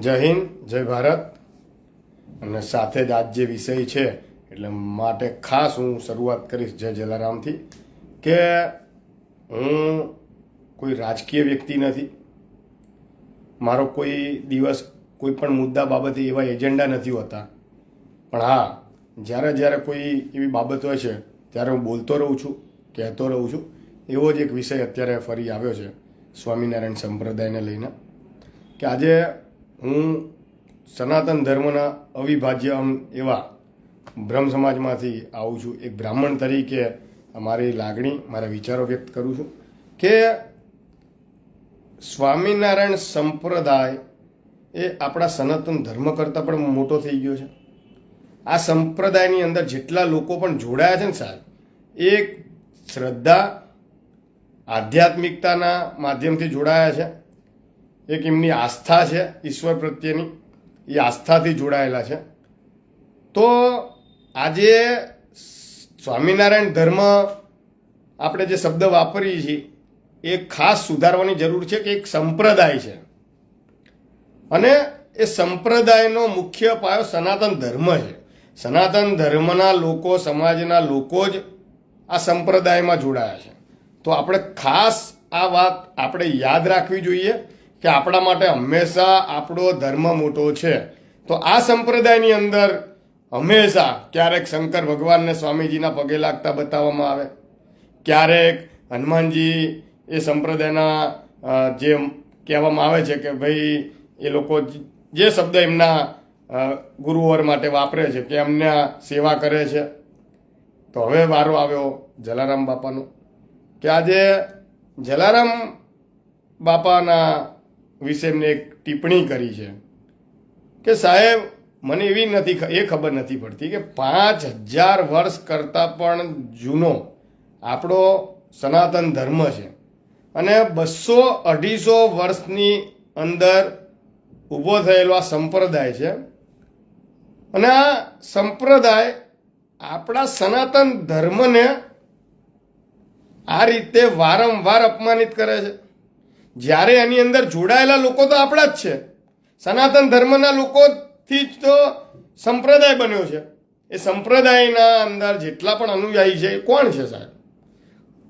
જય હિન્દ, જય ભારત. અને સાથે જ આજ જે વિષય છે, એટલે માટે ખાસ હું શરૂઆત કરીશ જય જલારામથી કે હું કોઈ રાજકીય વ્યક્તિ નથી. મારો કોઈ દિવસ કોઈ પણ મુદ્દા બાબતે એવા એજન્ડા નથી હોતા. પણ હા, જ્યારે જ્યારે કોઈ એવી બાબત હોય છે, ત્યારે હું બોલતો રહું છું, કહેતો રહું છું. એવો જ એક વિષય અત્યારે ફરી આવ્યો છે, સ્વામિનારાયણ સંપ્રદાયને લઈને. કે આજે હું સનાતન ધર્મના અવિભાજ્ય અંગ એવા બ્રહ્મ સમાજમાંથી આવું છું. એક બ્રાહ્મણ તરીકે મારી લાગણી, મારા વિચારો વ્યક્ત કરું છું કે સ્વામિનારાયણ સંપ્રદાય એ આપણા સનાતન ધર્મ કરતાં પણ મોટો થઈ ગયો છે. આ સંપ્રદાયની અંદર જેટલા લોકો પણ જોડાયા છે ને સાહેબ એ શ્રદ્ધા આધ્યાત્મિકતાના માધ્યમથી જોડાયા છે. એક એમની આસ્થા છે, ઈશ્વર પ્રત્યેની, એ આસ્થાથી જોડાયેલા છે. તો આજે સ્વામિનારાયણ ધર્મ આપણે જે શબ્દ વાપરીએ છીએ, એ ખાસ સુધારવાની જરૂર છે કે એક સંપ્રદાય છે. અને એ સંપ્રદાયનો મુખ્ય પાયો સનાતન ધર્મ છે. સનાતન ધર્મના લોકો, સમાજના લોકો જ આ સંપ્રદાયમાં જોડાયા છે. તો આપણે ખાસ આ વાત આપણે યાદ રાખવી જોઈએ. કે આપણા માટે હંમેશા આપણો ધર્મ મોટો છે. તો આ સંપ્રદાયની અંદર હંમેશા ક્યારેક શંકર ભગવાનને સ્વામીજીના પગે લાગતા બતાવવામાં આવે. ક્યારેક હનુમાનજી એ સંપ્રદાયના જે કહેવામાં આવે છે કે ભાઈ એ લોકો જે શબ્દ એમના ગુરુવર માટે વાપરે છે કે એમના સેવા કરે છે. તો હવે વારો આવ્યો જલારામ બાપાનો. કે આજે જલારામ બાપાના વિશે એમને એક ટિપ્પણી કરી છે કે સાહેબ, મને એવી નથી એ ખબર નથી પડતી કે પાંચ હજાર વર્ષ કરતાં પણ જૂનો આપણો સનાતન ધર્મ છે અને બસો અઢીસો વર્ષની અંદર ઊભો થયેલો આ સંપ્રદાય છે. અને આ સંપ્રદાય આપણા સનાતન ધર્મને આ રીતે વારંવાર અપમાનિત કરે છે. જ્યારે એની અંદર જોડાયેલા લોકો તો આપણા જ છે. સનાતન ધર્મના લોકોથી જ તો સંપ્રદાય બન્યો છે. એ સંપ્રદાયના અંદર જેટલા પણ અનુયાયી છે એ કોણ છે સાહેબ?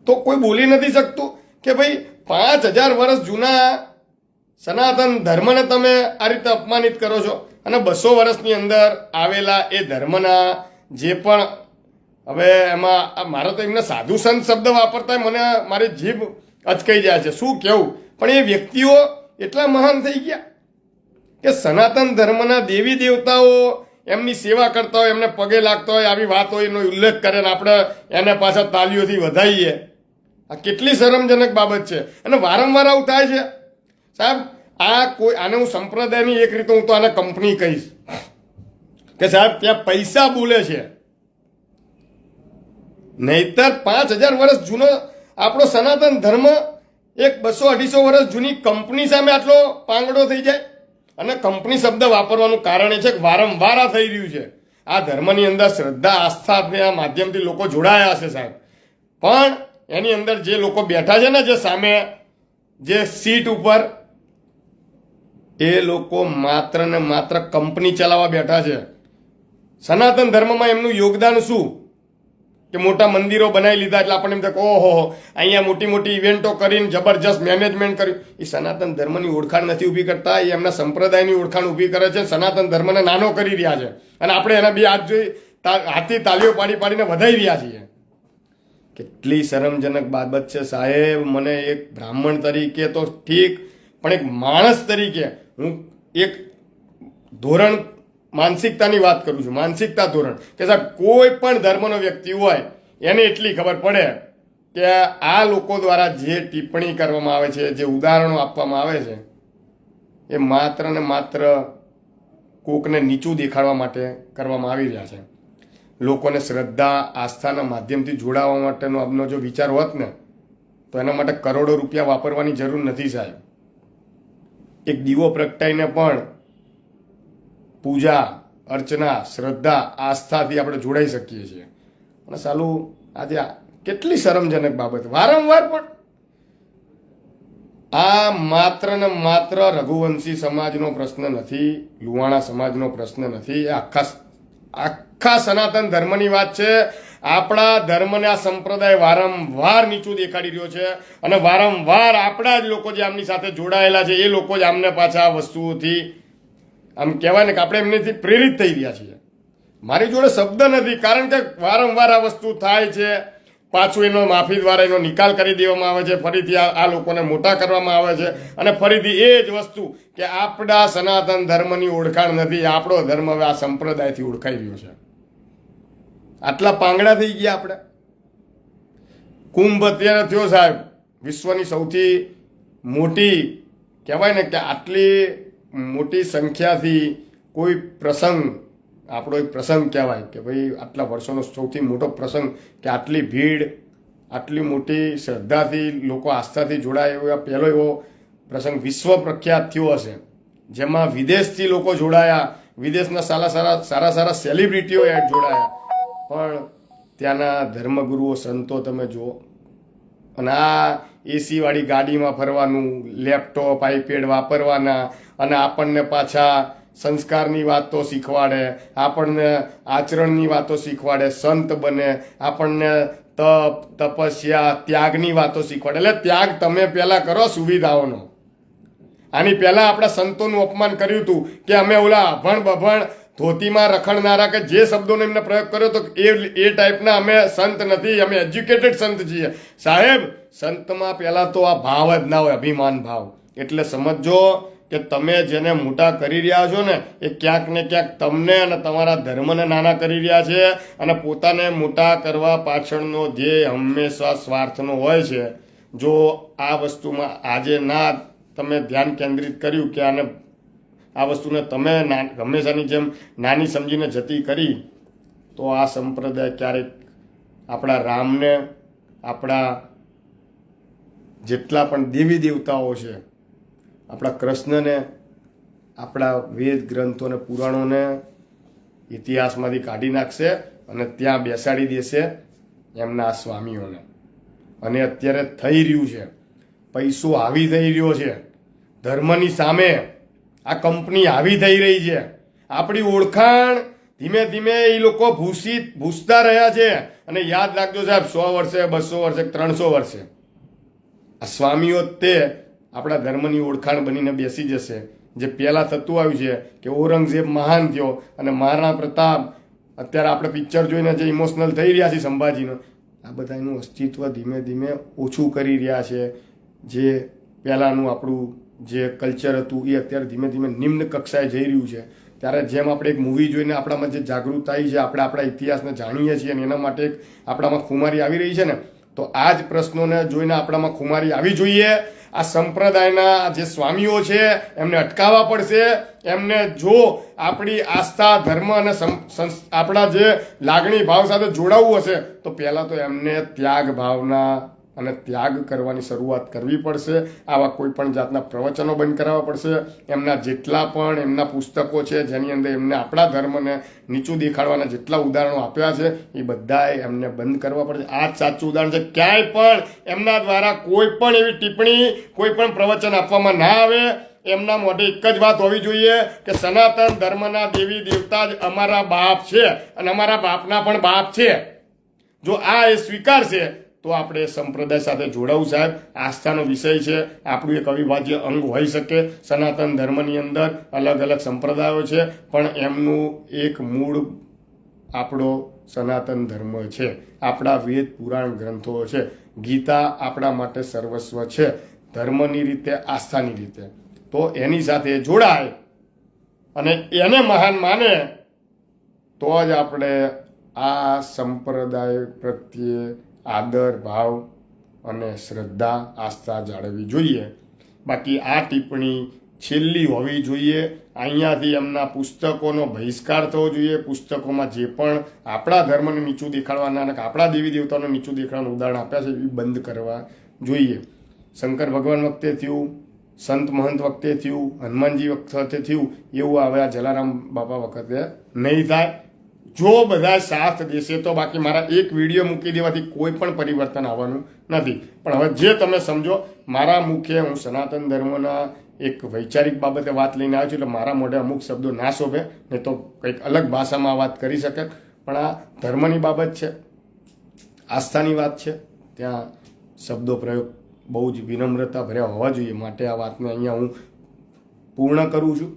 તો કોઈ બોલી નથી શકતું કે ભાઈ પાંચ હજાર વર્ષ જૂના સનાતન ધર્મને તમે આ રીતે અપમાનિત કરો છો અને બસો વર્ષની અંદર આવેલા એ ધર્મના જે પણ હવે એમાં મારો તો એમને સાધુ સંત શબ્દ વાપરતા મને મારી જીભ અચકાઈ જાય છે. શું કેવું? પણ એ વ્યક્તિઓ એટલા મહાન થઈ ગયા કે સનાતન ધર્મના દેવી દેવતાઓ એમની સેવા કરતા હોય, એમને પગે લાગતા હોય, આવી વાત હોય એનો ઉલ્લેખ કરે આપણે એને પાછા તાલીઓથી વધાવીએ આ કેટલી શરમજનક બાબત છે. અને વારંવાર આવું થાય છે. સાહેબ, આ કોઈ, આને હું સંપ્રદાયની એક રીતે હું તો આને કંપની કહીશ. કે સાહેબ, ત્યાં પૈસા બોલે છે. નહીતર પાંચ હજાર વર્ષ જૂનો આપણો સનાતન ધર્મ એક બસો અઢીસો વર્ષ જૂની કંપની સામે આટલો પાંગડો થઈ જાય. અને કંપની શબ્દ વાપરવાનું કારણ એ છે કે વારંવાર આ થઈ રહ્યું છે. આ ધર્મની અંદર શ્રદ્ધા આસ્થાના માધ્યમથી લોકો જોડાયા હશે સાહેબ. પણ એની અંદર જે લોકો બેઠા છે ને જે સામે, જે સીટ ઉપર, એ લોકો માત્ર ને માત્ર કંપની ચલાવવા બેઠા છે. સનાતન ધર્મમાં એમનું યોગદાન શું? કે મોટા મંદિરો બનાવી લીધા એટલે આપણને એમ થાય ઓહો, અહીંયા મોટી મોટી ઇવેન્ટો કરીને જબરજસ્ત મેનેજમેન્ટ કર્યું. એ સનાતન ધર્મની ઓળખાણ નથી ઊભી કરતા. એ એમના સંપ્રદાયની ઓળખાણ ઊભી કરે છે. સનાતન ધર્મને નાનો કરી રહ્યા છે. અને આપણે એના બે હાથ જોઈ હાથથી તાલીઓ પાડી પાડીને વધાવી રહ્યા છીએ. કેટલી શરમજનક બાબત છે સાહેબ. મને એક બ્રાહ્મણ તરીકે તો ઠીક, પણ એક માણસ તરીકે હું એક ધોરણ માનસિકતાની વાત કરું છું, માનસિકતા ધોરણ. કે સાહેબ, કોઈ પણ ધર્મનો વ્યક્તિ હોય, એને એટલી ખબર પડે કે આ લોકો દ્વારા જે ટિપ્પણી કરવામાં આવે છે, જે ઉદાહરણો આપવામાં આવે છે, એ માત્ર ને માત્ર કોકને નીચું દેખાડવા માટે કરવામાં આવી રહ્યા છે. લોકોને શ્રદ્ધા, આસ્થાના માધ્યમથી જોડાવા માટેનો આપનો જો વિચાર હોત ને, તો એના માટે કરોડો રૂપિયા વાપરવાની જરૂર નથી સાહેબ. એક દીવો પ્રગટાઈને પણ પૂજા, અર્ચના, શ્રદ્ધા, આસ્થાથી આપણે જોડાઈ શકીએ છીએ. અને સાલું, આજે કેટલી શરમજનક બાબત. વારંવાર પણ આ માત્ર ને માત્ર રઘુવંશી સમાજનો પ્રશ્ન નથી લુવાણા સમાજનો પ્રશ્ન નથી. આખા આખા સનાતન ધર્મની વાત છે. આપણા ધર્મને આ સંપ્રદાય વારંવાર નીચું દેખાડી રહ્યો છે અને વારંવાર આપણા જ લોકો જે આમની સાથે જોડાયેલા છે, એ લોકો જ આમને પાછા આ વસ્તુઓથી આમ કહેવાય ને કે આપણે એમનેથી પ્રેરિત થઈ રહ્યા છીએ. મારી જોડે શબ્દ નથી, કારણ કે વારંવાર આ વસ્તુ થાય છે. પાછું એનો માફી દ્વારા એનો નિકાલ કરી દેવામાં આવે છે. ફરીથી આ લોકોને મોટા કરવામાં આવે છે. અને ફરીથી એ જ વસ્તુ કે આપણા સનાતન ધર્મની ઓળખાણ નથી, આપણો ધર્મ હવે આ સંપ્રદાયથી ઓળખાઈ રહ્યો છે. આટલા પાંગડા થઈ ગયા આપણે. કુંભ અત્યારે થયો સાહેબ, વિશ્વની સૌથી મોટી, કહેવાય ને કે આટલી મોટી સંખ્યાથી કોઈ પ્રસંગ, આપણો એક પ્રસંગ કહેવાય કે ભાઈ આટલા વર્ષોનો સૌથી મોટો પ્રસંગ કે આટલી ભીડ, આટલી મોટી શ્રદ્ધાથી લોકો આસ્થાથી જોડાય એવો પહેલો એવો પ્રસંગ વિશ્વ પ્રખ્યાત થયો હશે. જેમાં વિદેશથી લોકો જોડાયા, વિદેશના સારા સારા સારા સારા સેલિબ્રિટીઓ જોડાયા. પણ ત્યાંના ધર્મગુરુઓ, સંતો તમે જુઓ. અને આ એસીવાળી ગાડીમાં ફરવાનું, લેપટોપ આઈપેડ વાપરવાના અને આપણને પાછા સંસ્કારની વાતો શીખવાડે, આપણને આચરણની વાતો શીખવાડે, સંત બને, આપણને તપ, તપસ્યા, ત્યાગની વાતો શીખવાડે. એટલે ત્યાગ તમે પહેલા કરો સુવિધાઓનો. આની પહેલા આપણા સંતોનું અપમાન કર્યું હતું કે અમે ઓલા અભણ બભણ ધોતીમાં રખડનારા કે જે શબ્દોનો એમને પ્રયોગ કર્યો તો એ એ ટાઈપના અમે સંત નથી, અમે એજ્યુકેટેડ સંત છીએ. સાહેબ, સંતમાં પહેલાં તો આ ભાવ જ ના હોય, અભિમાન ભાવ. એટલે સમજો કે તમે જેને મોટા કરી રહ્યા છો ને, એ ક્યાંક ને ક્યાંક તમને અને તમારા ધર્મને નાના કરી રહ્યા છે અને પોતાને મોટા કરવા પાછળનો ધ્યેય હંમેશા સ્વાર્થનો હોય છે, જો આ વસ્તુમાં આજે ના તમે ધ્યાન કેન્દ્રિત કર્યું કે આને, આ વસ્તુને તમે હંમેશાની જેમ નાની સમજીને જતી કરી, તો આ સંપ્રદાય ક્યારેક આપણા રામને, આપણા જેટલા પણ દેવી દેવતાઓ છે આપણા કૃષ્ણને, આપણા વેદ ગ્રંથોને પુરાણોને ઇતિહાસમાંથી કાઢી નાખશે અને ત્યાં બેસાડી દેશે એમના સ્વામીઓને. અને અત્યારે થઈ રહ્યું છે. પૈસો આવી થઈ રહ્યો છે. ધર્મની સામે આ કંપની આવી થઈ રહી છે. આપણી ઓળખાણ ધીમે ધીમે એ લોકો ભૂસી, ભૂસતા રહ્યા છે. અને યાદ રાખજો સાહેબ, સો વર્ષે, બસો વર્ષે, ત્રણસો વર્ષે. આ સ્વામીઓ તે આપણા ધર્મની ઓળખાણ બનીને બેસી જશે. જે પહેલાં થતું આવ્યું છે કે ઔરંગઝેબ મહાન થયો અને મહારાણા પ્રતાપ અત્યારે આપણે પિક્ચર જોઈને જે ઇમોશનલ થઈ રહ્યા છે સંભાજીનો, આ બધા એનું અસ્તિત્વ ધીમે ધીમે ઓછું કરી રહ્યા છે. જે પહેલાંનું આપણું જે કલ્ચર હતું એ અત્યારે ધીમે ધીમે નિમ્ન કક્ષાએ જઈ રહ્યું છે. ત્યારે જેમ આપણે એક મૂવી જોઈને આપણામાં જે જાગૃત આવી છે, આપણે આપણા ઇતિહાસને જાણીએ છીએ અને એના માટે આપણામાં ખુમારી આવી રહી છે ને, તો આ જ પ્રશ્નોને જોઈને આપણામાં ખુમારી આવી જોઈએ. આ સંપ્રદાયના જે સ્વામીઓ છે, એમને અટકાવવા પડશે. એમને જો આપણી આસ્થા, ધર્મ અને આપણા જે લાગણી ભાવ સાથે જોડાવવું હશે, તો પહેલાં તો એમને ત્યાગ ભાવના અને ત્યાગ કરવાની શરૂઆત કરવી પડશે. આવા કોઈ પણ જાતના પ્રવચનો બંધ કરાવવા પડશે. એમના જેટલા પણ એમના પુસ્તકો છે, જેની અંદર એમને આપણા ધર્મને નીચું દેખાડવાના જેટલા ઉદાહરણો આપ્યા છે, એ બધાએ એમને બંધ કરવા પડશે. આ જ સાચું ઉદાહરણ છે. ક્યાંય પણ એમના દ્વારા કોઈ પણ એવી ટિપ્પણી, કોઈ પણ પ્રવચન આપવામાં ના આવે, એમના મોઢે એક જ વાત હોવી જોઈએ કે સનાતન ધર્મના દેવી દેવતા જ અમારા બાપ છે અને અમારા બાપના પણ બાપ છે. જો આ એ સ્વીકારશે તો આપણે સંપ્રદાય સાથે જોડાવું, સાહેબ. આસ્થાનો વિષય છે. આપણું એક અવિભાજ્ય અંગ હોઈ શકે. સનાતન ધર્મની અંદર અલગ અલગ સંપ્રદાયો છે, પણ એમનું એક મૂળ આપણો સનાતન ધર્મ છે. આપણા વેદ પુરાણ ગ્રંથો છે. ગીતા આપણા માટે સર્વસ્વ છે. ધર્મની રીતે, આસ્થાની રીતે. તો એની સાથે જોડાય અને એને મહાન માને, તો જ આપણે આ સંપ્રદાય પ્રત્યે આદર, ભાવ અને શ્રદ્ધા આસ્થા જાળવવી જોઈએ. બાકી આ ટિપ્પણી છેલ્લી હોવી જોઈએ. અહીંયાથી એમના પુસ્તકોનો બહિષ્કાર થવો જોઈએ. પુસ્તકોમાં જે પણ આપણા ધર્મને નીચું દેખાડવાના અને આપણા દેવી દેવતાનું નીચું દેખાડવાનું ઉદાહરણ આપ્યા છે, એ બંધ કરવા જોઈએ. શંકર ભગવાન વખતે થયું, સંત મહંત વખતે થયું, હનુમાનજી વખતે થયું, એવું હવે આ જલારામ બાપા વખતે નહીં થાય. જો બધા સાથ દેશે તો બાકી મારા એક વીડિયો મૂકી દેવાથી કોઈ પણ પરિવર્તન આવવાનું નથી. પણ હવે જે તમે સમજો, મારા મુખ્ય હું સનાતન ધર્મના એક વૈચારિક બાબતે વાત લઈને આવ્યો છું એટલે મારા મોઢે અમુક શબ્દો ના શોભે, નહીં તો કંઈક અલગ ભાષામાં વાત કરી શકે. પણ આ ધર્મની બાબત છે, આસ્થાની વાત છે, ત્યાં શબ્દો પ્રયોગ બહુ જ વિનમ્રતા ભર્યા હોવા જોઈએ. માટે આ વાતને અહીંયા હું પૂર્ણ કરું છું.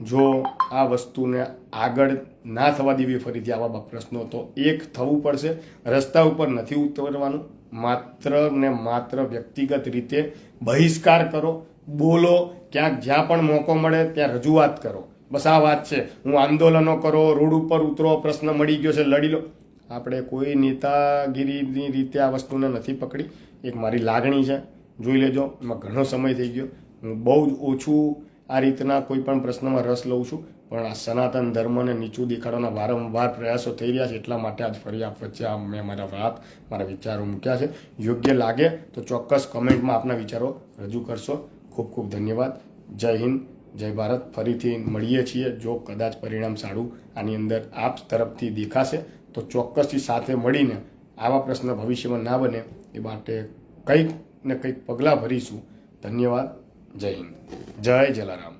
જો આ વસ્તુને આગળ ના થવા દેવી ફરીથી આવા પ્રશ્નો, તો એક થવું પડશે. રસ્તા ઉપર નથી ઉતરવાનું. માત્ર ને માત્ર વ્યક્તિગત રીતે બહિષ્કાર કરો, બોલો, ક્યાંક જ્યાં પણ મોકો મળે ત્યાં રજૂઆત કરો. બસ આ વાત છે. હું આંદોલનો કરો, રોડ ઉપર ઉતરો, પ્રશ્ન મળી ગયો છે, લડી લો. આપણે કોઈ નેતાગીરીની રીતે આ વસ્તુને નથી પકડી. એક મારી લાગણી છે. જોઈ લેજો, એમાં ઘણો સમય થઈ ગયો. હું બહુ જ ઓછું આ રીતના કોઈ પણ પ્રશ્નમાં રસ લઉં છું. પણ આ સનાતન ધર્મને નીચું દેખાડવાના વારંવાર પ્રયાસો થઈ રહ્યા છે એટલા માટે આજ ફરી આપ વચ્ચે આ મેં મારા વાત, મારા વિચારો મૂક્યા છે. યોગ્ય લાગે તો ચોક્કસ કમેન્ટમાં આપના વિચારો રજૂ કરશો. ખૂબ ખૂબ ધન્યવાદ. જય હિન્દ, જય ભારત. ફરીથી મળીએ છીએ જો કદાચ પરિણામ સારું આની અંદર આપ તરફથી દેખાશે તો ચોક્કસથી સાથે મળીને આવા પ્રશ્ન ભવિષ્યમાં ના બને એ માટે કંઈક ને કંઈક પગલાં ભરીશું. ધન્યવાદ. જય હિન્દ. જય જલારામ.